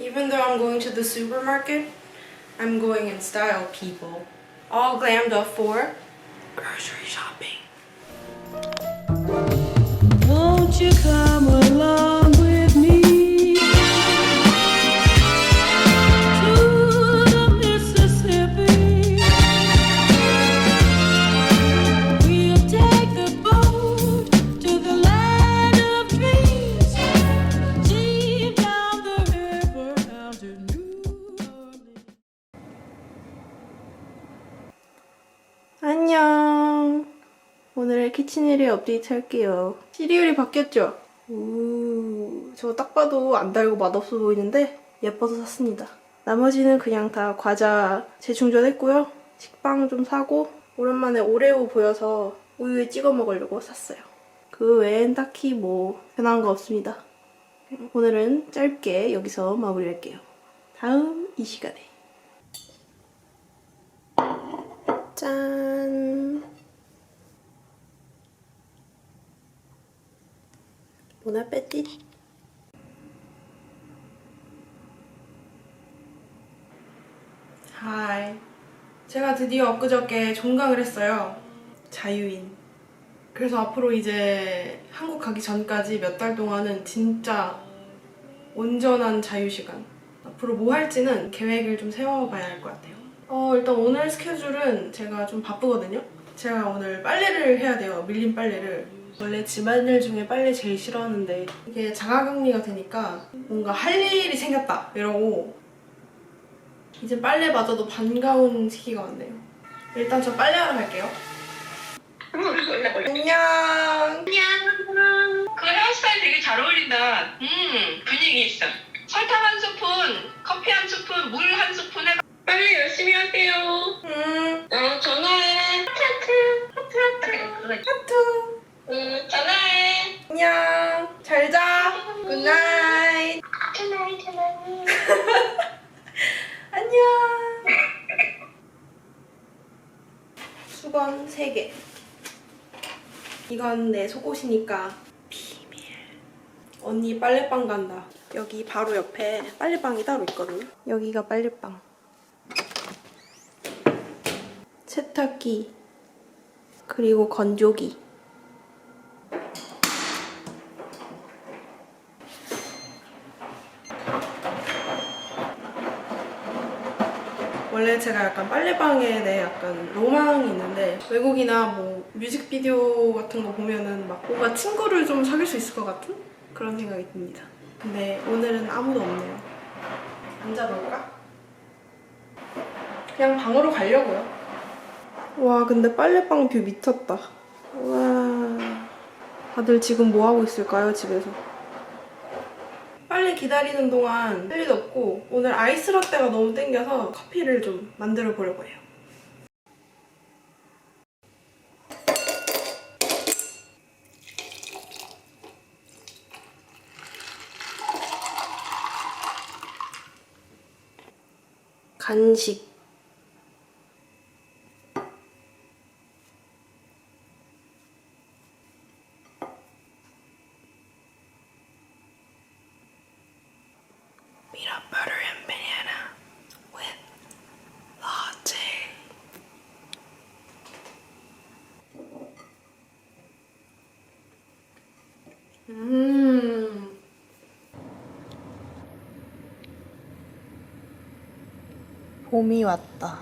Even though I'm going to the supermarket, I'm going in style, people. All glammed up for grocery shopping. Won't you come 오늘 키친에리 업데이트 할게요. 시리얼이 바뀌었죠? 오, 저거 딱 봐도 안 달고 맛없어 보이는데 예뻐서 샀습니다. 나머지는 그냥 다 과자 재충전했고요. 식빵 좀 사고 오랜만에 오레오 보여서 우유에 찍어 먹으려고 샀어요. 그 외엔 딱히 뭐 변한 거 없습니다. 오늘은 짧게 여기서 마무리할게요. 다음 이 시간에. 짠. 보나 빼띠. 하이. 제가 드디어 엊그저께 종강을 했어요. 자유인. 그래서 앞으로 이제 한국 가기 전까지 몇 달 동안은 진짜 온전한 자유시간. 앞으로 뭐 할지는 계획을 좀 세워봐야 할 것 같아요. 어, 일단 오늘 스케줄은 제가 좀 바쁘거든요. 제가 오늘 빨래를 해야 돼요. 밀린 빨래를. 원래 집안일 중에 빨래 제일 싫어하는데 이게 자가격리가 되니까 뭔가 할 일이 생겼다 이러고 이제 빨래 마저도 반가운 시기가 왔네요. 일단 저 빨래하러 갈게요. 안녕. 안녕. 그 헤어스타일 되게 잘 어울린다. 음, 분위기 있어. 설탕 한 스푼, 커피 한 스푼, 물 한 스푼에 빨리 열심히 하세요. 음, 어, 전화해. 하트, 하트, 하트. 하트. 응, 전화해. 안녕. 잘 자. 굿나잇. 전화해, 전화해. 안녕. 수건 3개. 이건 내 속옷이니까 비밀. 언니 빨래방 간다. 여기 바로 옆에 빨래방이 따로 있거든요. 여기가 빨래방. 세탁기. 그리고 건조기. 원래 제가 약간 빨래방에 대해 약간 로망이 있는데 외국이나 뭐 뮤직비디오 같은 거 보면은 막 뭔가 친구를 좀 사귈 수 있을 것 같은 그런 생각이 듭니다. 근데 오늘은 아무도 없네요. 앉아볼까? 그냥 방으로 가려고요. 와 근데 빨래방 뷰 미쳤다. 와 다들 지금 뭐 하고 있을까요 집에서? 빨리 기다리는 동안 할 일도 없고 오늘 아이스 라떼가 너무 땡겨서 커피를 좀 만들어 보려고 해요. 간식 봄이 왔다.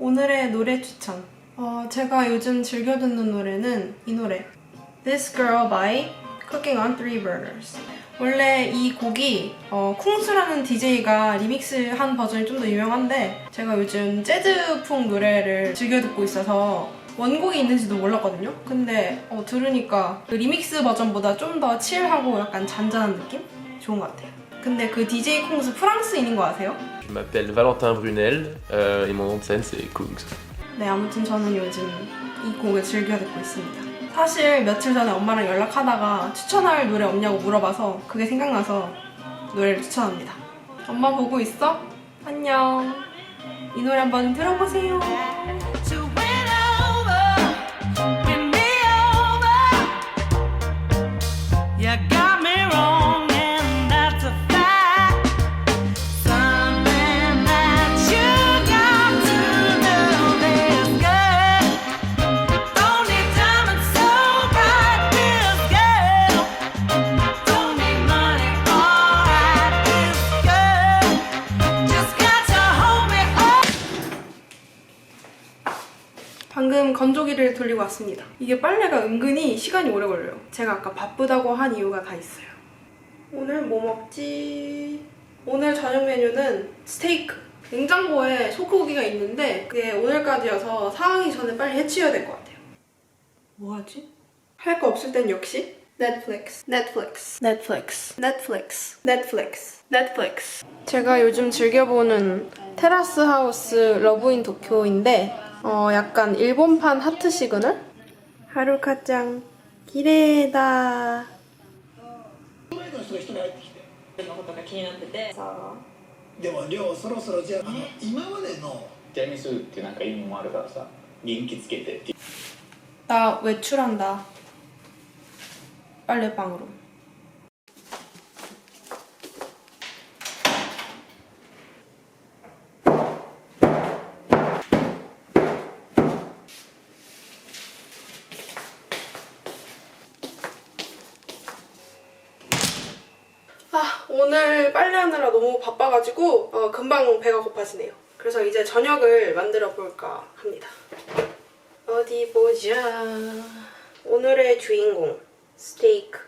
오늘의 노래 추천. 어, 제가 요즘 즐겨 듣는 노래는 이 노래. This Girl by Cooking on Three Burners. 원래 이 곡이 어, 쿵스라는 DJ가 리믹스한 버전이 좀 더 유명한데 제가 요즘 재즈풍 노래를 즐겨 듣고 있어서 원곡이 있는지도 몰랐거든요. 근데 어, 들으니까 그 리믹스 버전보다 좀 더 칠하고 약간 잔잔한 느낌? 좋은 것 같아요. 근데 그 DJ 콩스 프랑스인인 거 아세요? Je m'appelle Valentin Brunel euh, et mon nom de scène c'est Kungs. 네, 아무튼 저는 요즘 이 곡을 즐겨 듣고 있습니다. 사실 며칠 전에 엄마랑 연락하다가 추천할 노래 없냐고 물어봐서 그게 생각나서 노래를 추천합니다. 엄마 보고 있어? 안녕. 이 노래 한번 들어보세요. 건조기를 돌리고 왔습니다. 이게 빨래가 은근히 시간이 오래 걸려요. 제가 아까 바쁘다고 한 이유가 다 있어요. 오늘 뭐 먹지? 오늘 저녁 메뉴는 스테이크. 냉장고에 소고기가 있는데 그게 오늘까지여서 상하기 전에 빨리 해치워야 될 것 같아요. 뭐 하지? 할 거 없을 땐 역시 넷플릭스, 넷플릭스, 넷플릭스, 넷플릭스, 넷플릭스, 넷플릭스. 제가 요즘 즐겨보는 테라스 하우스 러브인 도쿄인데 어, 약간 일본판 하트 시그널? 하루카짱 기레다 나 외출한다 빨래방으로 오늘 빨래하느라 너무 바빠가지고 어, 금방 배가 고파지네요. 그래서 이제 저녁을 만들어 볼까 합니다. 어디 보자. 오늘의 주인공 스테이크.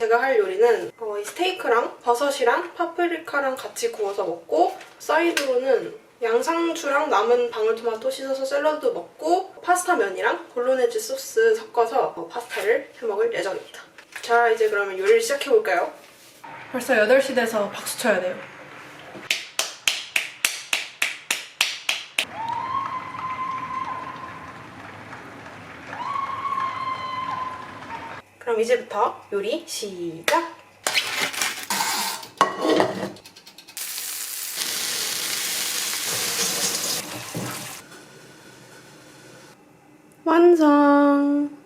제가 할 요리는 어, 이 스테이크랑 버섯이랑 파프리카랑 같이 구워서 먹고 사이드로는 양상추랑 남은 방울토마토 씻어서 샐러드 먹고 파스타 면이랑 볼로네즈 소스 섞어서 어, 파스타를 해 먹을 예정입니다. 자 이제 그러면 요리를 시작해 볼까요? 벌써 8시 돼서 박수 쳐야 돼요. 그럼 이제부터 요리 시작! 완성!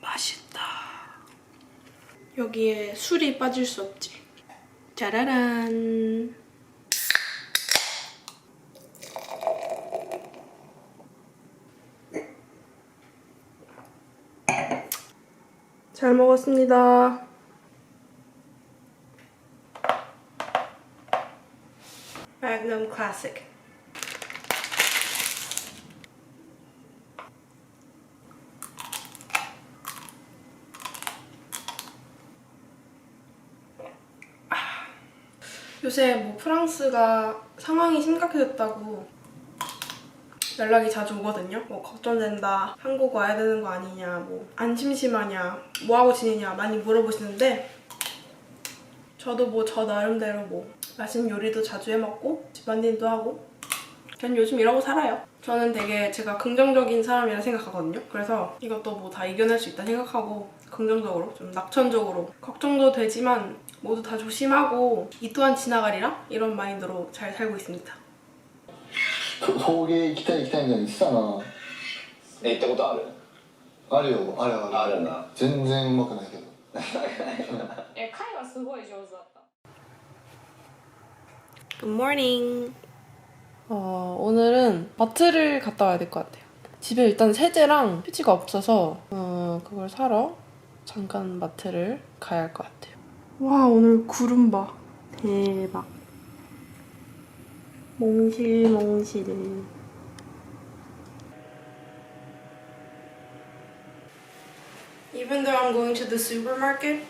맛있다. 여기에 술이 빠질 수 없지. 짜라란. 잘 먹었습니다. Magnum Classic. 요새 뭐 프랑스가 상황이 심각해졌다고 연락이 자주 오거든요. 뭐 걱정된다. 한국 와야 되는 거 아니냐. 뭐 안 심심하냐. 뭐 하고 지내냐 많이 물어보시는데 저도 뭐 저 나름대로 뭐 맛있는 요리도 자주 해 먹고 집안일도 하고 그냥 요즘 이러고 살아요. 저는 되게 제가 긍정적인 사람이라 생각하거든요. 그래서 이것도 뭐 다 이겨낼 수 있다 생각하고 긍정적으로 좀 낙천적으로 걱정도 되지만 모두 다 조심하고 이 또한 지나가리라 이런 마인드로 잘 살고 있습니다. 陶芸行きたい行きたいみたいに言ってたなえ行ったことあるあるよあるあるあるな全然うまくないけどえ会話すごい上手だった Good morning. 어, 오늘은 마트를 갔다 와야 될 것 같아요. 집에 일단 세제랑 휴지가 없어서 어, 그걸 사러 잠깐 마트를 가야 할 것 같아요. 와 오늘 구름 봐. 대박. 몽실몽실. Even though I'm going to the supermarket,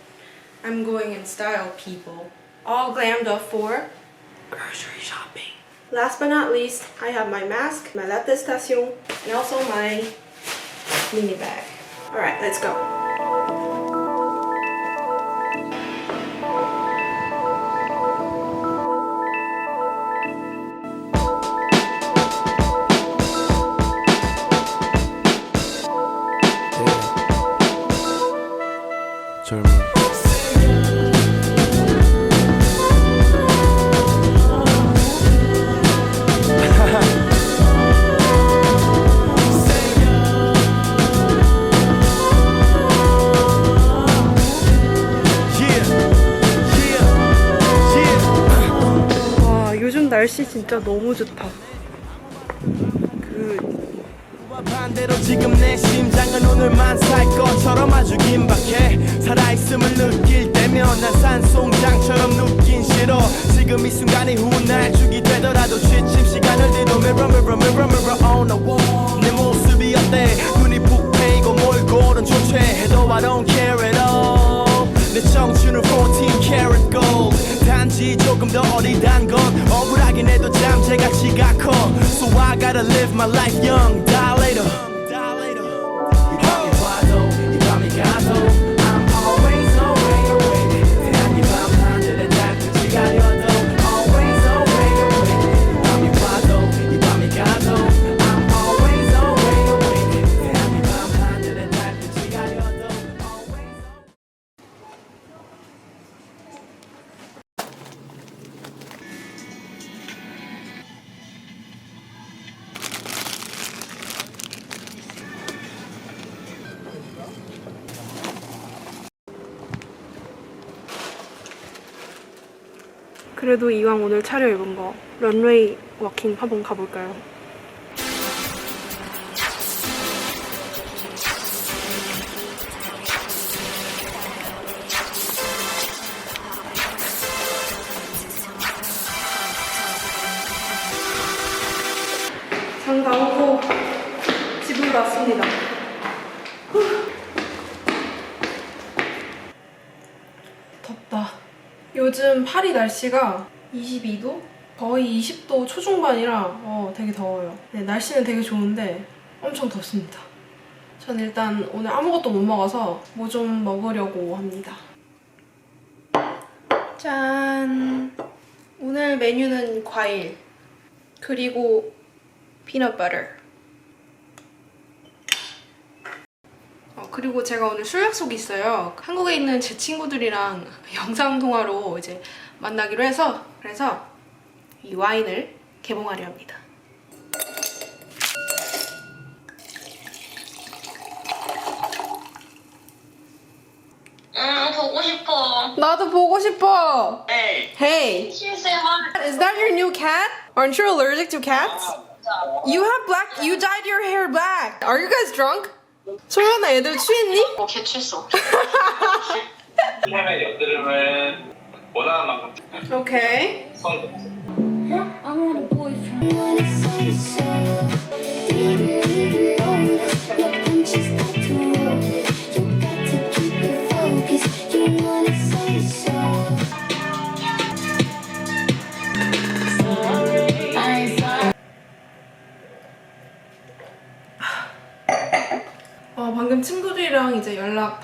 I'm going in style, people. All glammed up for grocery shopping. Last but not least, I have my mask, my latte station, and also my mini bag. Alright, let's go. 날씨 진짜 너무 좋다. 그 반대로 지금 내 심장은 오늘만 살 것처럼 아주 긴박해. 살아있음을 느낄 때면 난 산송장처럼 눕긴 싫어. 지금 이 순간이 훗날 죽이 되더라도 취침 시간을 뒤로 mirror mirror mirror mirror on the wall. 내 모습이 어때? 눈이 푹 패이고 뭘 고른 조퇴해도 I don't care at all. 내 청춘은 14 karat gold. 단지 조금 더 어리단 건 억울하긴 해도 잠재가치가 커 So I gotta live my life young die later 그래도 이왕 오늘 차려입은 거 런웨이 워킹 한번 가볼까요? 요즘 파리 날씨가 22도? 거의 20도 초중반이라 어, 되게 더워요. 네, 날씨는 되게 좋은데 엄청 덥습니다. 전 일단 오늘 아무것도 못 먹어서 뭐 좀 먹으려고 합니다. 짠! 오늘 메뉴는 과일, 그리고 피넛 버터. 그리고 제가 오늘 술 약속이 있어요. 한국에 있는 제 친구들이랑 영상 통화로 이제 만나기로 해서 그래서 이 와인을 개봉하려 합니다. 응 보고 싶어. 나도 보고 싶어. 네. Hey, 실세만. is that your new cat? Aren't you allergic to cats? You have black. You dyed your hair black. Are you guys drunk? 소연아, 애들 취했니? 어 개 취했어. 삶의 여드름을 원하는 만큼 Okay. 선 I want a boyfriend.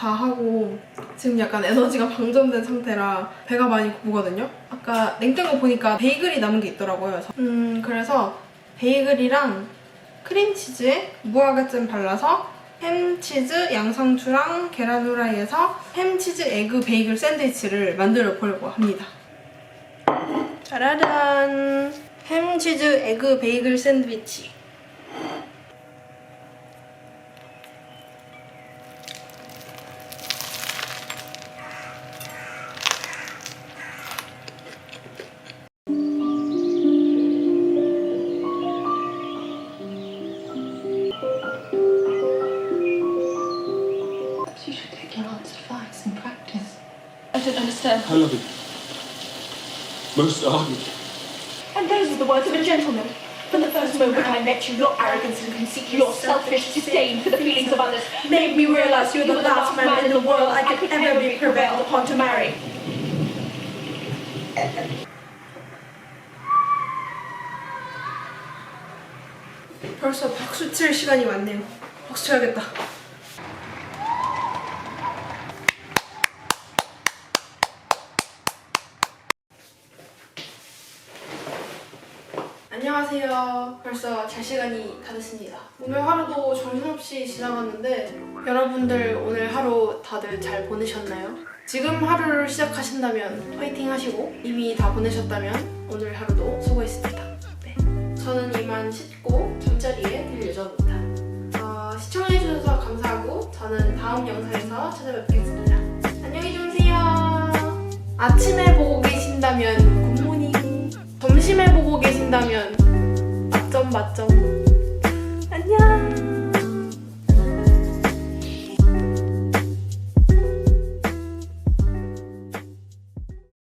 다 하고 지금 약간 에너지가 방전된 상태라 배가 많이 고프거든요. 아까 냉장고 보니까 베이글이 남은 게 있더라고요. 음, 그래서 베이글이랑 크림치즈에 무화과잼 발라서 햄치즈, 양상추랑 계란 후라이에서 햄치즈 에그 베이글 샌드위치를 만들어 보려고 합니다. 짜라란! 햄치즈 에그 베이글 샌드위치. I don't understand. I love it. Most of it. And those are the words of a gentleman. From the first moment I met you, your arrogance and conceit, your selfish disdain for the feelings of others made me realize you're the last man in the world I could ever be prevailed upon to marry. 벌써 박수 칠 시간이 왔네요. 박수 쳐야겠다. 벌써 잘 시간이 다 됐습니다. 오늘 하루도 정신없이 지나갔는데 여러분들 오늘 하루 다들 잘 보내셨나요? 지금 하루를 시작하신다면 화이팅 하시고 이미 다 보내셨다면 오늘 하루도 수고했습니다. 네. 저는 이만 씻고 잠자리에 들 예정입니다. 어, 시청해주셔서 감사하고 저는 다음 영상에서 찾아뵙겠습니다. 안녕히 주무세요. 아침에 보고 계신다면 굿모닝. 점심에 보고 계신다면 맞점 맞점.